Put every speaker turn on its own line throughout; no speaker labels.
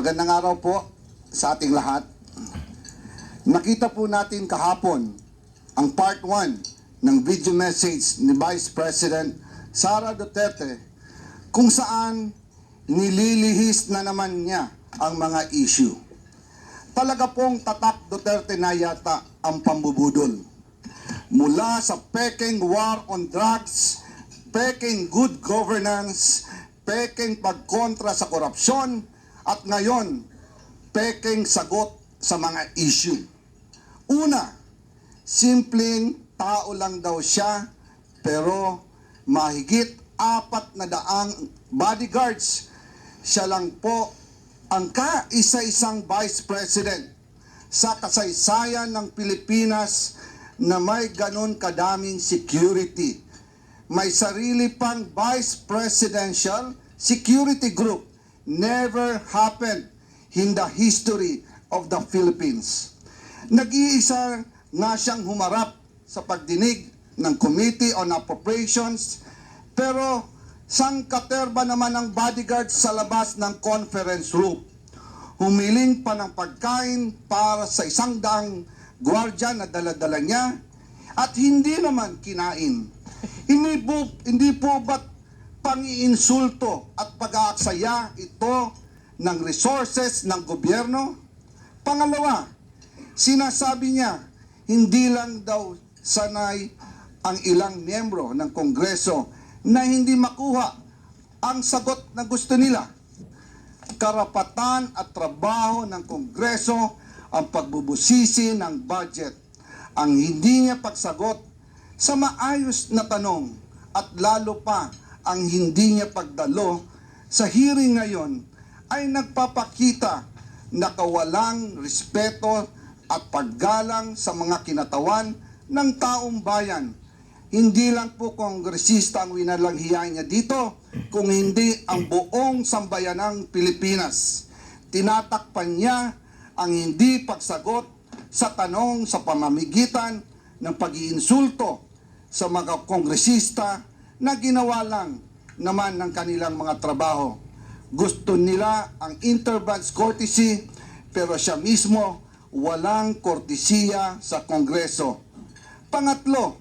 Magandang araw po sa ating lahat. Nakita po natin kahapon ang part 1 ng video message ni Vice President Sara Duterte kung saan nililihis na naman niya ang mga issue. Talaga pong tatak Duterte na yata ang pambubudol. Mula sa peking war on drugs, peking good governance, peking pagkontra sa korupsyon, at ngayon, peking sagot sa mga issue. Una, simpleng tao lang daw siya, pero mahigit apat na daang bodyguards. Siya lang po ang kaisa-isang vice president sa kasaysayan ng Pilipinas na may ganon kadaming security. May sarili pang vice presidential security group. Never happened in the history of the Philippines. Nag-iisa nga siyang humarap sa pagdinig ng Committee on Appropriations pero sang katerba naman ang bodyguard sa labas ng conference room. Humiling pa ng pagkain para sa isang daang gwardya na daladala niya at hindi naman kinain. Hindi po, hindi po ba't pangiinsulto at pag-aaksaya ito ng resources ng gobyerno? Pangalawa, sinasabi niya, hindi lang daw sanay ang ilang miyembro ng Kongreso na hindi makuha ang sagot na gusto nila. Karapatan at trabaho ng Kongreso ang pagbubusisi ng budget. Ang hindi niya pagsagot sa maayos na tanong at lalo pa ang hindi niya pagdalo sa hearing ngayon ay nagpapakita na kawalang respeto at paggalang sa mga kinatawan ng taong bayan. Hindi lang po kongresista ang winalanghiyan niya dito, kung hindi ang buong sambayanang Pilipinas. Tinatakpan niya ang hindi pagsagot sa tanong sa pamamigitan ng pag-iinsulto sa mga kongresista na ginawa lang naman ng kanilang mga trabaho. Gusto nila ang interbranch courtesy pero siya mismo walang kortesiya sa Kongreso. Pangatlo,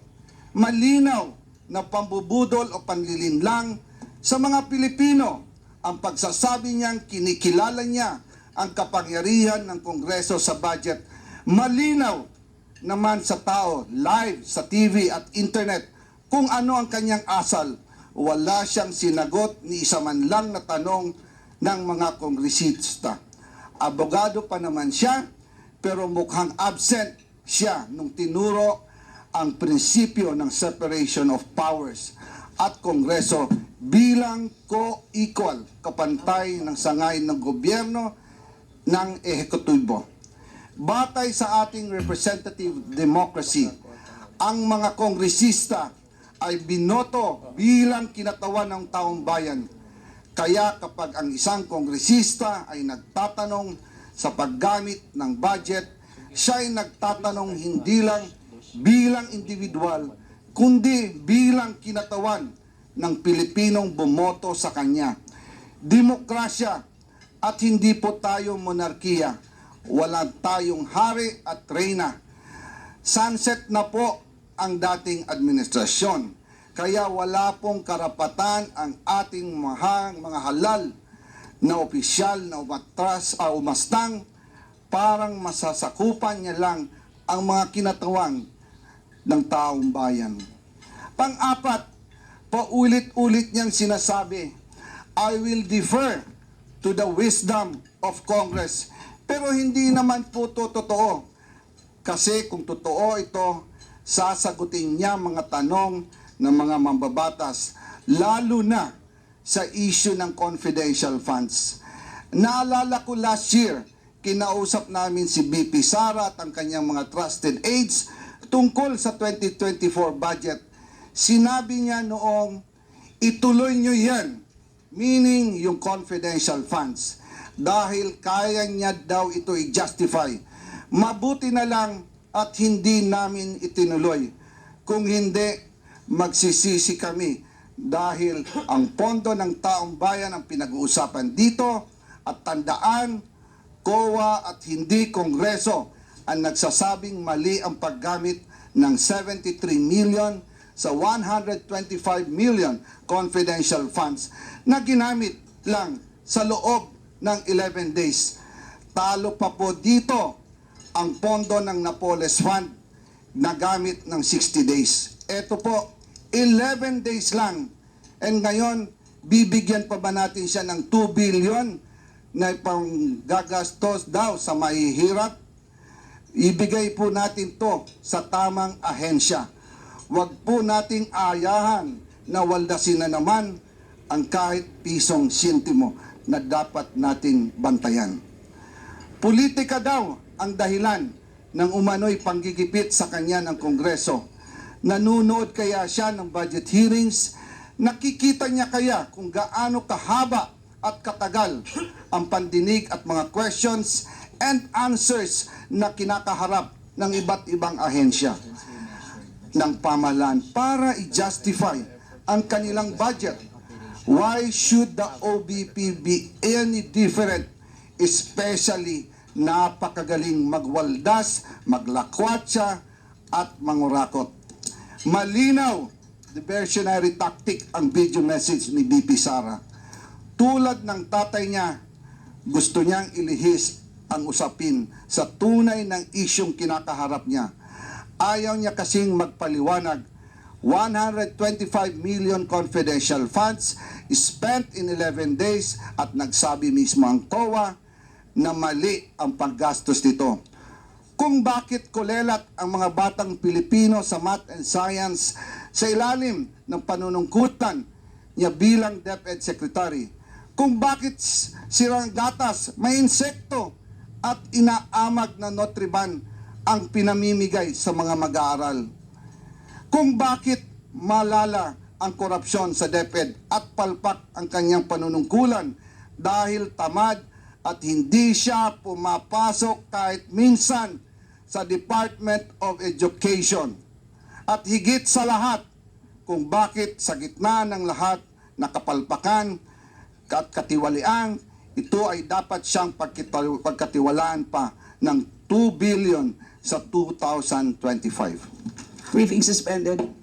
malinaw na pambubudol o panlilinlang sa mga Pilipino ang pagsasabi niyang kinikilala niya ang kapangyarihan ng Kongreso sa budget. Malinaw naman sa tao, live sa TV at internet, kung ano ang kanyang asal. Wala siyang sinagot ni isa man lang na tanong ng mga kongresista. Abogado pa naman siya, pero mukhang absent siya nung tinuro ang prinsipyo ng separation of powers at Kongreso bilang co-equal, kapantay ng sangay ng gobyerno ng ehekutibo. Batay sa ating representative democracy, ang mga kongresista ay binoto bilang kinatawan ng taong bayan. Kaya kapag ang isang kongresista ay nagtatanong sa paggamit ng budget, siya ay nagtatanong hindi lang bilang individual, kundi bilang kinatawan ng Pilipinong bumoto sa kanya. Demokrasya at hindi po tayo monarkiya. Wala tayong hari at reyna. Sunset na po ang dating administrasyon. Kaya wala pong karapatan ang ating mga, mga halal na opisyal na umatras, uh, umastang parang masasakupan niya lang ang mga kinatawan ng taong bayan. Pang-apat, paulit-ulit niyang sinasabi, I will defer to the wisdom of Congress. Pero hindi naman po to totoo. Kasi kung totoo ito, sasagutin niya mga tanong ng mga mambabatas, lalo na sa issue ng confidential funds. Naalala ko last year, kinausap namin si BP Sara at ang kanyang mga trusted aides tungkol sa 2024 budget. Sinabi niya noong, ituloy niyo yan, meaning yung confidential funds, dahil kaya niya daw ito i-justify. Mabuti na lang at hindi namin itinuloy. Kung hindi, magsisisi kami dahil ang pondo ng taong bayan ang pinag-uusapan dito At tandaan, COA at hindi Kongreso ang nagsasabing mali ang paggamit ng 73 million sa 125 million confidential funds na ginamit lang sa loob ng 11 days. Talo pa po dito ang pondo ng Napoles Fund na gamit ng 60 days. Ito po, 11 days lang. And ngayon, bibigyan pa ba natin siya ng 2 billion na pang gagastos daw sa mahihirap? Ibigay po natin to sa tamang ahensya. Huwag po nating ayahan na waldasin na naman ang kahit pisong sintimo na dapat nating bantayan. Politika daw ang dahilan ng umano'y panggigipit sa kanya ng Kongreso. Nanunood kaya siya ng budget hearings? Nakikita niya kaya kung gaano kahaba at katagal ang pandinig at mga questions and answers na kinakaharap ng iba't ibang ahensya ng pamahalaan para i-justify ang kanilang budget. Why should the OBP be any different? Especially napakagaling magwaldas, maglakwatsa, at mangurakot. Malinaw, diversionary tactic ang video message ni BP Sara. Tulad ng tatay niya, gusto niyang ilihis ang usapin sa tunay ng isyong kinakaharap niya. Ayaw niya kasing magpaliwanag 125 million confidential funds spent in 11 days at nagsabi mismo ang COA na mali ang paggastos nito. Kung bakit kulelat ang mga batang Pilipino sa math and science sa ilalim ng panunungkutan niya bilang DepEd Secretary. Kung bakit sirang gatas, may insekto at inaamag na Notriban ang pinamimigay sa mga mag-aaral kung bakit malala ang korupsyon sa DepEd at palpak ang kanyang panunungkulan dahil tamad at hindi siya pumapasok kahit minsan sa Department of Education. At higit sa lahat, kung bakit sa gitna ng lahat na kapalpakan at katiwalian, ito ay dapat siyang pagkatiwalaan pa ng 2 billion sa 2025.
Briefing suspended.